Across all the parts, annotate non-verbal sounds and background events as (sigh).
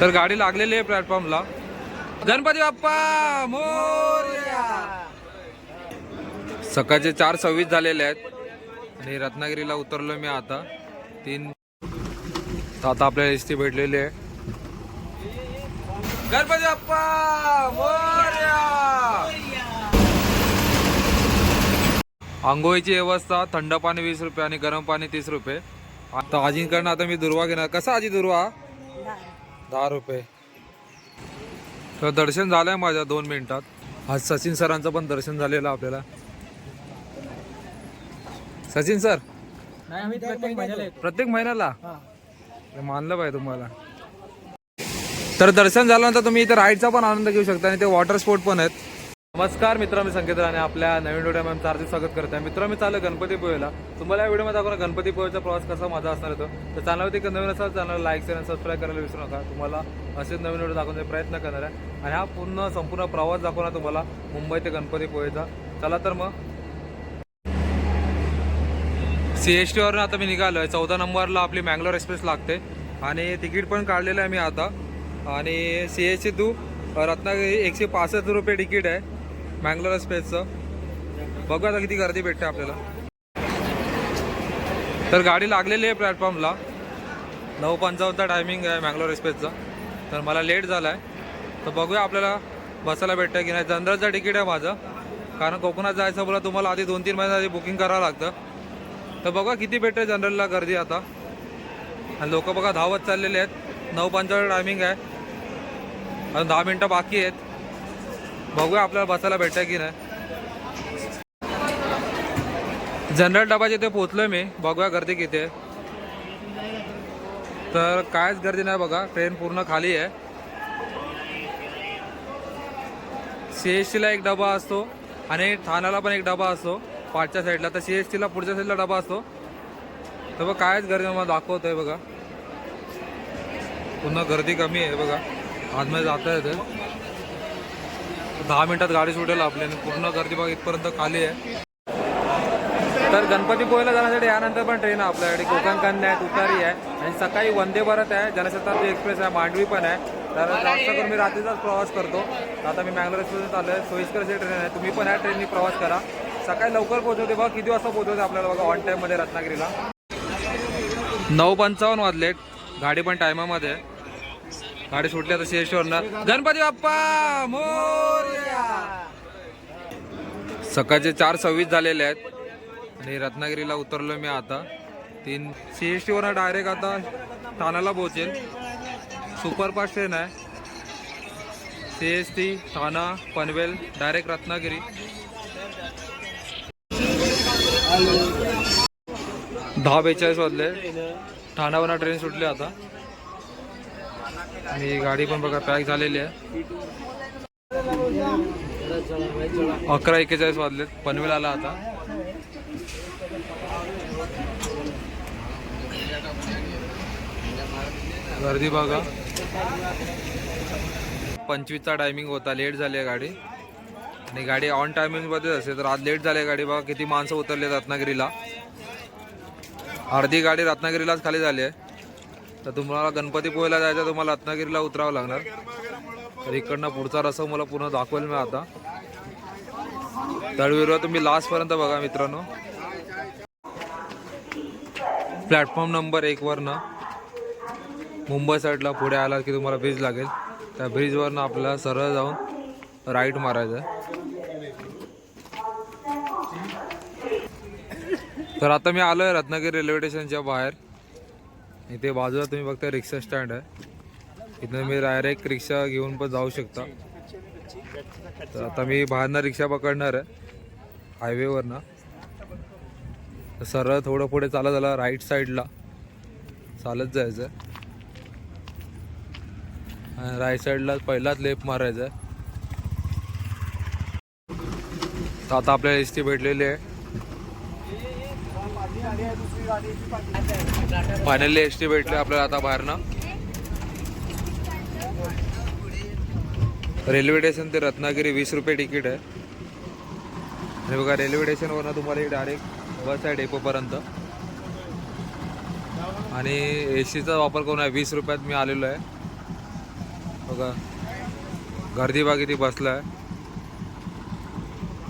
तर गाडी लागलेली आहे प्लॅटफॉर्मला गणपती बाप्पा मोर्या! सकाळचे चार सव्वीस झालेले आहेत. आणि रत्नागिरीला उतरलो मी आता. तीन तर आता आपल्याला एस टी भेटलेली आहे. गणपती बाप्पा मोर्या! आंघोळीची व्यवस्था थंड पाणी वीस रुपये आणि गरम पाणी तीस रुपये. आता आजींकडनं आता मी दुर्वा घेणार. कसा आजी दुर्वा? दहा रुपये. तर दर्शन झालंय माझ्या दोन मिनिटात. आज सचिन सरांचं पण दर्शन झालेलं आपल्याला. सचिन सर. प्रत्येक महिन्याला येतो. प्रत्येक महिन्याला? मानलं पाहिजे तुम्हाला. तर दर्शन झाल्यानंतर तुम्ही इथे राईडचा पण आनंद घेऊ शकता आणि ते वॉटर स्पोर्ट पण आहेत. नमस्कार मित्र मी संकेत राणे. आपल्या नवीन व्हिडिओ मॅम हार्दिक स्वागत करत आहे मित्र मी चालू गणपती पोहेला तुम्हाला या व्हिडिओमध्ये आपण गणपती पोहेचा प्रवास कसा माझा असणार येतो तर चॅनलवरती नवीन असाल चॅनल लाईक शेअर आणि सबस्क्राईब करायला विसरू नका. तुम्हाला असेच नवीन व्हिडिओ दाखवण्याचा प्रयत्न करणार आहे. आणि हा पूर्ण संपूर्ण प्रवास दाखवणार तुम्हाला मुंबई ते गणपती पोहेचा चला तर मग. सी एस टीवरून आता मी निघालो आहे चौदा नंबरला आपली मँगलोर एक्सप्रेस लागते. आणि तिकीट पण काढलेलं आहे मी आता. आणि सी एस टी तू रत्नागिरी एकशे पासष्ट रुपये तिकीट आहे. मँगलोर स्पेसचं. बघू आता किती गर्दी भेटते आपल्याला. तर गाडी लागलेली आहे प्लॅटफॉर्मला. नऊ पंचावन्नचा टायमिंग आहे मँगलोर एक्सप्रेसचा तर मला लेट झाला आहे तर बघूया आपल्याला बसायला भेटतं की नाही. जनरलचं तिकीट आहे माझं. कारण कोकणात जायचं बोला तुम्हाला आधी दोन तीन महिन्या आधी बुकिंग करावं लागतं. तर बघा किती भेटते जनरलला गर्दी आता. आणि लोक बघा धावत चाललेले आहेत. नऊ पंचावन्न टायमिंग आहे. अजून दहा मिनटं बाकी आहेत. बघूया आपल्याला बसायला भेटतं की नाही. जनरल डबा जिथे पोहोचलोय मी बघूया गर्दी किती आहे. तर कायच गर्दी नाही बघा ट्रेन पूर्ण खाली आहे. सी एस टीला एक डबा असतो आणि ठाण्याला पण एक डबा असतो पाठच्या साईडला तर सी एस टीला पुढच्या साईडला डबा असतो. तर बघा कायच गर्दी मला दाखवतोय बघा. पुन्हा गर्दी कमी आहे बघा. आतमध्ये जाता येते दहा मिनिटात गाडी सुटेल आपली आणि पूर्ण गर्दी बघा इथपर्यंत खाली आहे. तर गणपती जाण्यासाठी यानंतर पण ट्रेन आहे आपल्याकडे. कोकण कन्या आहे तुतारी आहे. आणि सकाळी वंदे भारत आहे जनशताब्दी एक्सप्रेस आहे मांडवी पण आहे. तर जास्त करून मी रात्रीचाच प्रवास करतो. आता मी मँगलोर एक्सप्रेस आलो आहे सोयीस्कर अशी ट्रेन आहे तुम्ही पण या ट्रेननी प्रवास करा. सकाळी लवकर पोहोचवते बघा. किती वाजता पोहोचवते आपल्याला बघा ऑन टाईममध्ये रत्नागिरीला. नऊ पंचावन्न वाजले गाडी पण टायमामध्ये आहे. गाडी सुटली आता शेषवरनं. गणपती बाप्पा मोरया! सकाळचे चार सव्वीस झालेले आहेत. आणि रत्नागिरीला उतरलो मी आता. तीन सी एस टीवरनं डायरेक्ट आता ठाण्याला पोहोचेल. सुपरफास्ट ट्रेन आहे. C S T Thane Panvel direct Ratnagiri. दहा बेचाळीस वाजले. ठाण्यावरनं ट्रेन सुटली आता. आणि गाडी पण बघा पॅक झालेली आहे. अकरा एक्केचाळीस वाजलेत. पनवेल आला आता. गर्दी बघा. पंचवीसचा टायमिंग होता. लेट झाली आहे गाडी. आणि गाडी ऑन टायमिंगमध्येच असेल तर आज लेट झाली आहे गाडी बघा. किती माणसं उतरले रत्नागिरीला. अर्धी गाडी रत्नागिरीलाच खाली झाली आहे. तर तुम्हाला गणपती जायचं तुम्हाला रत्नागिरीला उतरावं लागणार. तर इकडनं पुढचा रस्ता मला पूर्ण दाखवेल मी आता. तळवीरवर तुम्ही लास्टपर्यंत बघा मित्रांनो. प्लॅटफॉर्म नंबर एकवरनं मुंबई साईडला पुढे आला की तुम्हाला ब्रिज लागेल. त्या ब्रिजवरनं आपल्याला सरळ जाऊन राईट मारायचं तर आता मी आलो आहे रत्नागिरी रेल्वे स्टेशनच्या बाहेर. इथे बाजूला तुम्ही बघता रिक्षा स्टँड आहे. इथं मी डायरेक्ट रिक्षा घेऊन पण जाऊ शकता. तर आता मी बाहेरनं रिक्षा पकडणार आहे हायवेवरनं तर सरळ थोडं पुढे चालत झाला राईट साईडला चालत जायचं. आहे आणि राईट साईडला पहिलाच लेप मारायचा आहे. तर आता आपल्याला एस टी भेटलेली आहे. फायनली एस टी भेटली आपल्याला आता बाहेरनं. रेल्वे स्टेशन ते रत्नागिरी वीस रुपये तिकीट आहे. आणि बघा रेल्वे स्टेशनवरनं तुम्हाला डायरेक्ट बस आहे डेपोपर्यंत आणि ए सीचा वापर करून आहे वीस रुपयात मी आलेलो आहे. बघा गर्दी बा बसला आहे.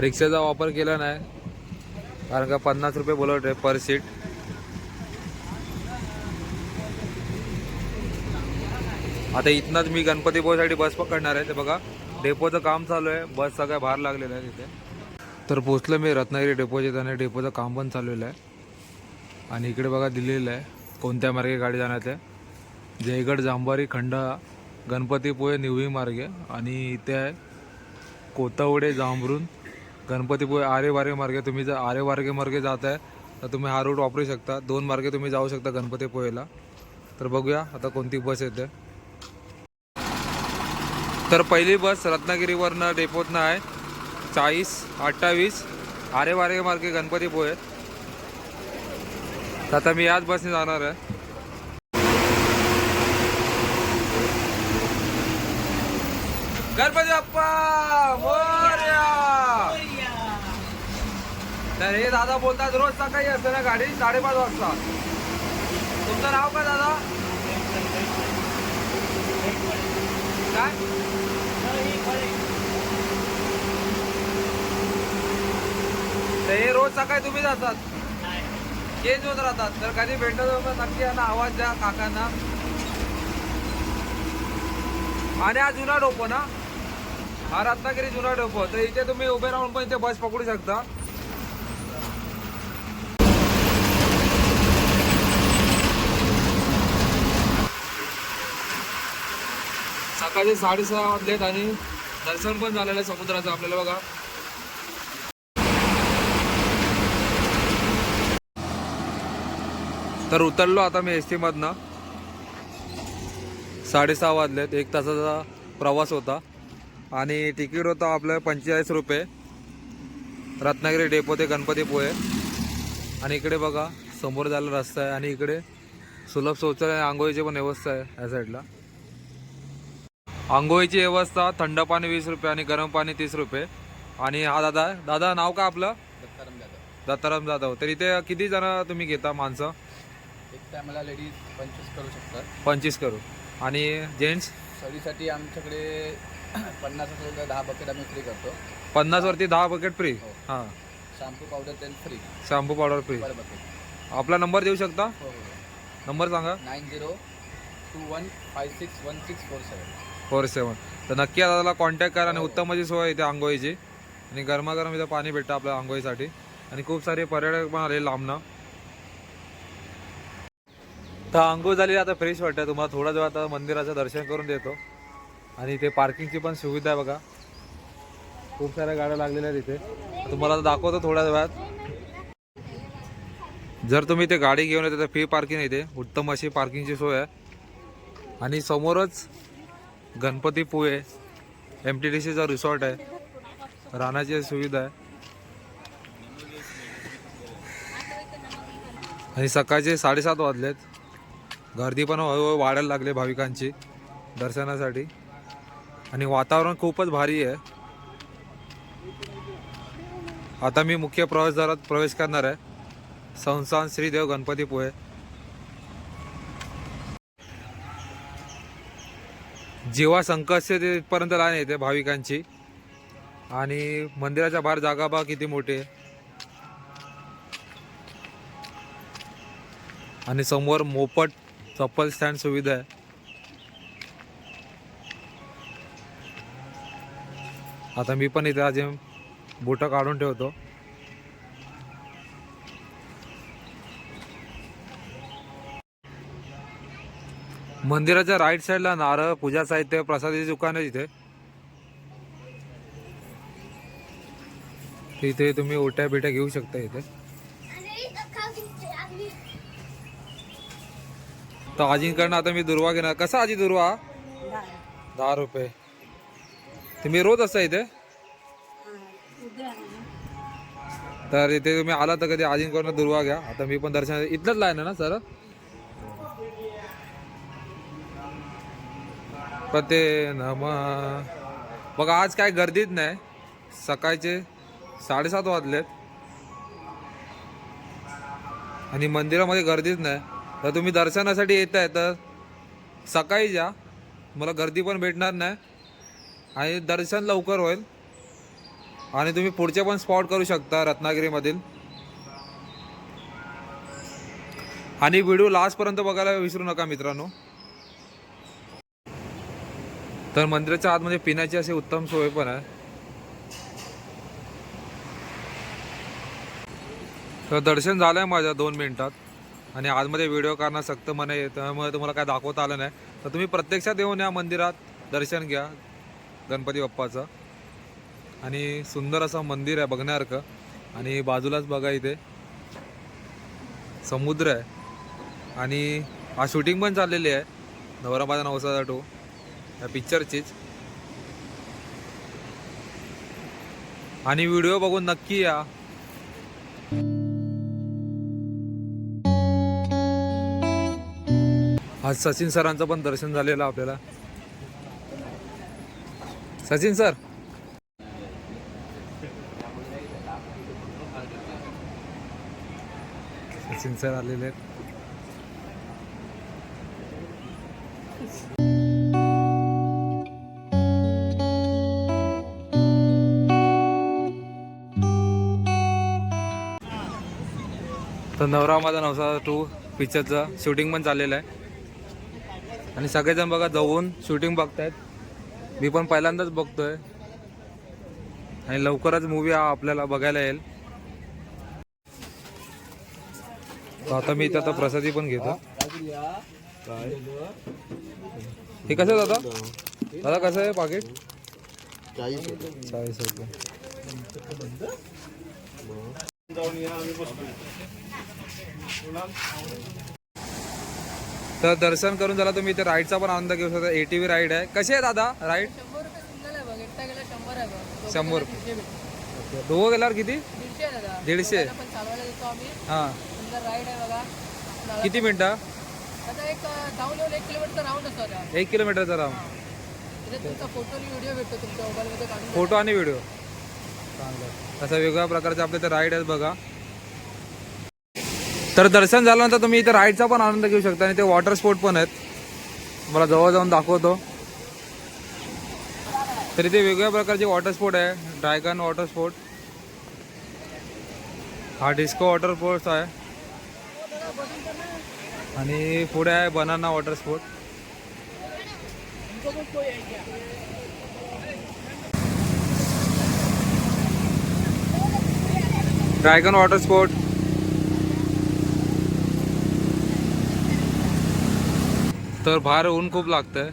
रिक्षाचा वापर केला नाही कारण का पन्नास रुपये बोलवत आहे पर सीट आता इथनंच मी गणपतीपुळेसाठी बस पकडणार आहे. ते बघा डेपोचं काम चालू आहे. बस सगळ्या बाहेर लागलेलं आहे तिथे तर पोचलं मी रत्नागिरी डेपोच्या आणि डेपोचं काम पण चाललेलं आहे. आणि इकडे बघा दिलेलं आहे कोणत्या मार्गे गाडी जाणार आहे. जयगड जांभारी खंडा गणपतीपुळे निवळी मार्गे. आणि इथे आहे कोतवडे जांभरून गणपतीपुळे आरेवारे मार्गे. तुम्ही जर आरे वार्गे मार्गे जात आहे तर तुम्ही हा रूट वापरू शकता. दोन मार्गे तुम्ही जाऊ शकता गणपतीपुळेला तर बघूया आता कोणती बस येते. तर पहिली बस रत्नागिरीवरनं डेपोतनं आहे. चाळीस अठ्ठावीस आरे वारे मार्गे गणपतीपुळे तर आता मी याच बसने जाणार आहे. गणपती बाप्पा मोर्या! तर हे दादा बोलतात रोज सकाळी असते ना गाडी साडेपाच वाजता. तुमचं नाव काय दादा? काय? तर हे रोज सकाळी तुम्ही जातात? चेंज होत राहतात. तर कधी भेटत नक्की यांना आवाज द्या काकांना. आणि हा जुना डोपो ना? हा रत्नागिरी जुना डोपो. तर इथे तुम्ही उभे राहून पण इथे बस पकडू शकता. सकाळचे साडेसहा वाजलेत आणि दर्शन पण झालेलं आहे समुद्राचं आपल्याला बघा. तर उतरलो आता मी एस टीमधनं साडेसहा वाजलेत एक तासाचा प्रवास होता. आणि तिकीट होतं आपलं पंचेचाळीस रुपये. रत्नागिरी डेपो ते गणपतीपुळे आणि इकडे बघा समोर जायला रस्ता आहे आणि इकडे सुलभ शौचालय आंघोळीची पण व्यवस्था आहे या साईडला आंघोळीची व्यवस्था थंड पाणी वीस रुपये आणि गरम पाणी तीस रुपये. आणि हा दादा. दादा नाव का आपलं? दत्ताराम जाधव. तर इथे किती जण तुम्ही घेता माणसं? एक टायमाला लेडीज पंचवीस करू शकतात. पंचवीस करू. आणि जेंट्स सडीसाठी आमच्याकडे (clears throat) पन्नास दहा बकेट आम्ही फ्री करतो. पन्नास वरती दहा बकेट फ्री हां. शॅम्पू पावडर तेल फ्री शॅम्पू पावडर फ्री आपला नंबर देऊ शकता? हो हो नंबर सांगा. Nine zero two one five six one six four seven four seven. तर नक्की आता त्याला कॉन्टॅक्ट करा आणि उत्तम अशी सोय आहे इथे आंघोळीची. आणि गरमागरम इथं पाणी भेटतं आपल्या आंघोळीसाठी. आणि खूप सारे पर्यटक पण आले लांबनं. तर आंघोळ झाली आता फ्रेश वाटतं तुम्हाला थोडा वेळ आता मंदिराचं दर्शन करून देतो. आणि इथे पार्किंगची पण सुविधा आहे बघा. खूप साऱ्या गाड्या लागलेल्या आहेत इथे. तुम्हाला आता दाखवतो थोड्या वेळात. जर तुम्ही इथे गाडी घेऊन येते तर फ्री पार्किंग इथे. उत्तम अशी पार्किंगची सोय आहे. आणि समोरच गणपतीपुळे एम टी डी सीचा रिसॉर्ट आहे. राहण्याची सुविधा आहे. आणि सकाळचे साडेसात वाजलेत. गर्दी पण हळूहळू वाढायला लागले भाविकांची दर्शनासाठी. आणि वातावरण खूपच भारी आहे. आता मी मुख्य प्रवेशद्वारात प्रवेश करणार आहे. संस्थान श्रीदेव गणपतीपुळे जेव्हा संकट असते लाईन येते भाविकांची आणि मंदिराच्या बाहेर जागा बा किती मोठी आहे. आणि समोर मोफत चप्पल स्टँड सुविधा आहे. आता मी पण इथे आज बोटं काढून ठेवतो. मंदिराच्या राईट साईडला नारळ पूजा साहित्य प्रसादाची दुकान आहे तिथे. इथे तुम्ही ओट्या बिट्या घेऊ शकता इथे. तर आजींकडनं आता मी दुर्वा घेणार. कसा आजी दुर्वा? दहा रुपये. तुम्ही रोज असता इथे? तर इथे तुम्ही आला तर कधी आजींकडनं दुर्वा घ्या. आता मी पण दर्शन इथलंच लाईन आहे ना सर? गणपते ते नम. बघा आज काय गर्दीच नाही. सकाळचे साडेसात वाजलेत. आणि मंदिरामध्ये गर्दीच नाही. तर तुम्ही दर्शनासाठी येत आहे तर सकाळी जा. मला गर्दी पण भेटणार नाही. आणि दर्शन लवकर होईल. आणि तुम्ही पुढचे पण स्पॉट करू शकता रत्नागिरीमधील. आणि व्हिडिओ लास्टपर्यंत बघायला विसरू नका मित्रांनो. तर मंदिराच्या आतमध्ये पिण्याची अशी उत्तम सोय पण आहे. तर दर्शन झालंय माझ्या दोन मिनिटात. आणि आजमध्ये व्हिडिओ करणं सक्त मने आहे त्यामुळे तुम्हाला काय दाखवता आलं नाही. तर तुम्ही प्रत्यक्षात येऊन या मंदिरात दर्शन घ्या गणपती बाप्पाचं. आणि सुंदर असं मंदिर आहे बघण्यासारखं. आणि बाजूलाच बघा इथे. समुद्र आहे. आणि हा शूटिंग पण चाललेली आहे. नवरा माझा नवसाचा टू पिक्चरचीच आणि व्हिडिओ बघून नक्की या. आज सचिन सरांचं पण दर्शन झालेलं आपल्याला. सचिन सर. सचिन सर आलेले आहेत. तर नवरा माझा नवसा टू पिक्चरचं शूटिंग पण चाललेलं आहे. आणि सगळेजण बघा जवळून शूटिंग बघतायत. मी पण पहिल्यांदाच बघतोय. आणि लवकरच मूवी हा आपल्याला बघायला येईल. आता मी इथे आता प्रसादी पण घेतो. हे कसं आहे दादा? दादा कसं आहे पाकिट चाळीस रुपये. तर दर्शन करून झाला तुम्ही इथे राईडचा पण आनंद घेऊ शकता. एटीव्ही राईड आहे. कशी आहे दादा राईड शंभर. दोघं गेल्यावर किती? दीडशे. हां. किती मिनटं? एक किलोमीटरचा राऊंड. फोटो आणि व्हिडिओ चांगलं असं वेगवेगळ्या प्रकारचे आपले इथे राईड आहेत बघा. तर दर्शन झाल्यानंतर तुम्ही इथे राईडचा पण आनंद घेऊ शकता आणि ते वॉटर स्पोर्ट पण आहेत. मला जवळ जाऊन दाखवतो. तर इथे वेगवेगळ्या प्रकारचे वॉटर स्पोर्ट आहे. ड्रॅगन वॉटर स्पोर्ट हा डिस्को वॉटर स्पोर्ट्स आहे. आणि पुढे आहे banana water sport dragon water sport तर बाहेर ऊन खूप लागतंय.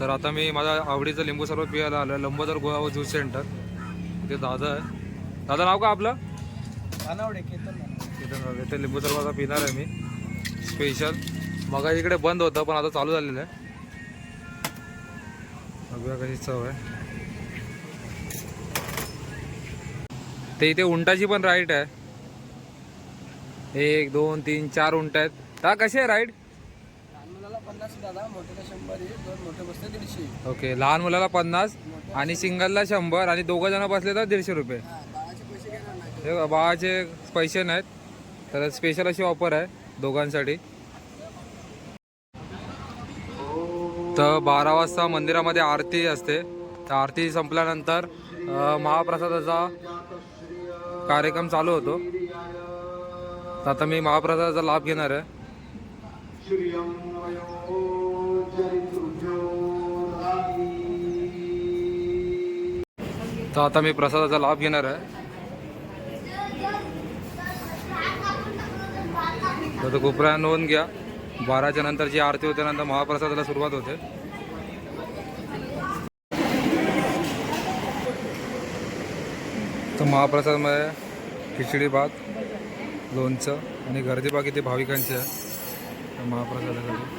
तर आता मी माझ्या आवडीचं लिंबू सरबत पियायला आलो आहे लंबोदर गोवा ज्यूस सेंटर. ते दादा आहे. दादा नाव का आपलं? केतन इथे लिंबू सरबत पिणार आहे मी. स्पेशल मग इकडे बंद होतं पण आता चालू झालेलं आहे. बघूया कशी चव आहे. ते इथे उंटाची पण राईड आहे. एक दोन तीन चार उंट आहेत. का कशी आहे राईड? ओके लहान मुलाला पन्नास आणि सिंगलला शंभर आणि दोघं जण बसले तर दीडशे रुपये. हे बाळाचे पैसे नाहीत तर स्पेशल अशी ऑफर आहे दोघांसाठी. तर बारा वाजता मंदिरामध्ये आरती असते. त्या आरती संपल्यानंतर महाप्रसादाचा कार्यक्रम चालू होतो. तर आता मी महाप्रसादाचा लाभ घेणार आहे. तर आता मी प्रसादाचा लाभ घेणार आहे. तर कोपऱ्या नोंद घ्या. बाराच्या नंतर जी आरती होते नंतर महाप्रसादाला सुरुवात होते. महाप्रसादमध्ये खिचडी भात लोणचं आणि गर्दी बाकी ते भाविकांची आहे. तर महाप्रसादासाठी.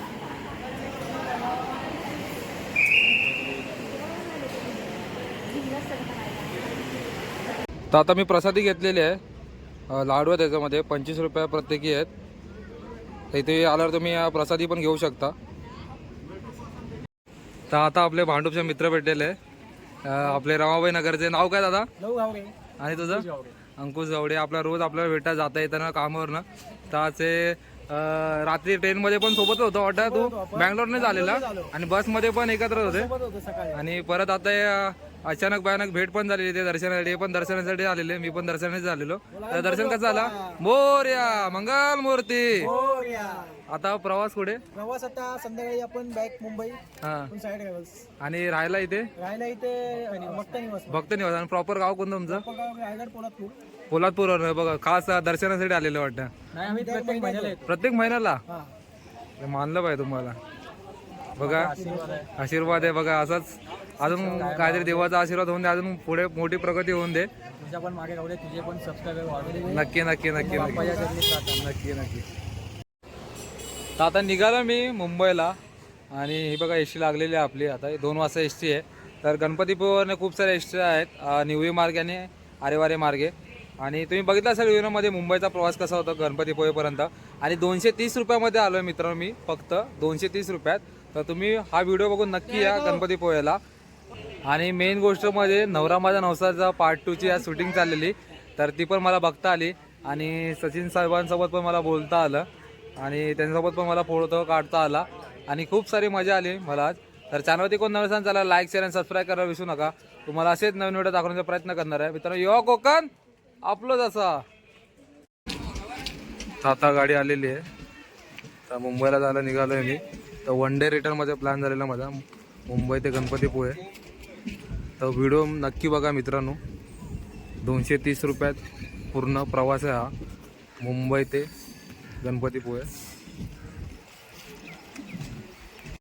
तर आता मी प्रसादी घेतलेली आहे. लाडू आहे त्याच्यामध्ये. पंचवीस रुपया प्रत्येकी आहेत. तर इथे आल्यावर तुम्ही प्रसादी पण घेऊ शकता. तर आता आपले भांडूपचे मित्र भेटलेले आपले रमाबाई नगरचे. नाव काय दादा? आणि तुझं? अंकुश गावडे आपला रोज आपल्याला भेटा जाता येताना कामावरनं. तर आज रात्री ट्रेन मध्ये पण सोबत होतो वाटतं तू? बँगलोरने झालेला? आणि बसमध्ये पण एकत्र होते? आणि परत आता हे, अचानक भयानक भेट पण झालेली ते दर्शनासाठी पण दर्शनासाठी आलेले मी पण दर्शनासाठी झालेलो तर दर्शन कसं झाला? मोर्या मंगल मूर्ती. आता प्रवास कुठे? प्रवास आता संध्याकाळी आपण बॅक मुंबई हा. आणि राहायला इथे? राहायला इथे भक्त निवास. आणि प्रॉपर गाव कोणतं तुमचं? पोलादपूर. पोलादपूरवर बघा खास दर्शनासाठी आलेलं वाटतं. प्रत्येक महिन्याला येतो. प्रत्येक महिन्याला? हा. हे मानलं पाहिजे तुम्हाला. बघा. आशीर्वाद आहे. बघा असाच अजून काहीतरी देवाचा आशीर्वाद होऊन दे अजून पुढे मोठी प्रगती होऊन दे. तुझ्या पण मागे राहू दे तुझे पण सबस्क्रायबर वाढवले नक्की नक्की नक्की नक्की. नक्की तर आता निघालो मी मुंबईला. आणि ही बघा एस टी लागलेली आहे आपली. आता ही दोन वाजता एस टी आहे. तर गणपतीपुळवरनं खूप सारे एस टी आहेत निवळी मार्गे आणि आरेवारे मार्गे. आणि तुम्ही बघितला असेल व्हिडिओमध्ये मुंबईचा प्रवास कसा होता गणपतीपुळेपर्यंत आणि दोनशे तीस रुपयामध्ये आलो आहे मित्रांनो मी फक्त दोनशे तीस रुपयात. तर तुम्ही हा व्हिडिओ बघून नक्की या गणपतीपुळेला आणि मेन गोष्ट म्हणजे नवरा माझा नवसाचा पार्ट टूची आज शूटिंग चाललेली. तर ती पण मला बघता आली. आणि सचिन साहेबांसोबत पण मला बोलता आलं. आणि त्यांच्यासोबत पण मला फोटो काढता आला. आणि खूप सारी मजा आली मला आज. तर चॅनलवरती कोण नवीन असाल चला लाईक शेअर आणि सबस्क्राईब करायला विसरू नका. तुम्हाला असेच नवीन व्हिडिओ दाखवण्याचा प्रयत्न करणार आहे. मित्रांनो यो कोकण! आपलंच असा. आता गाडी आलेली आहे. तर मुंबईला जायला निघालो आहे मी. तर वन डे रिटर्नमध्ये प्लॅन झालेला माझा. मुंबई ते गणपतीपुळे. तर व्हिडिओ नक्की बघा मित्रांनो. दोनशे तीस रुपयात पूर्ण प्रवास आहे हा. मुंबई ते गणपतीपुळे.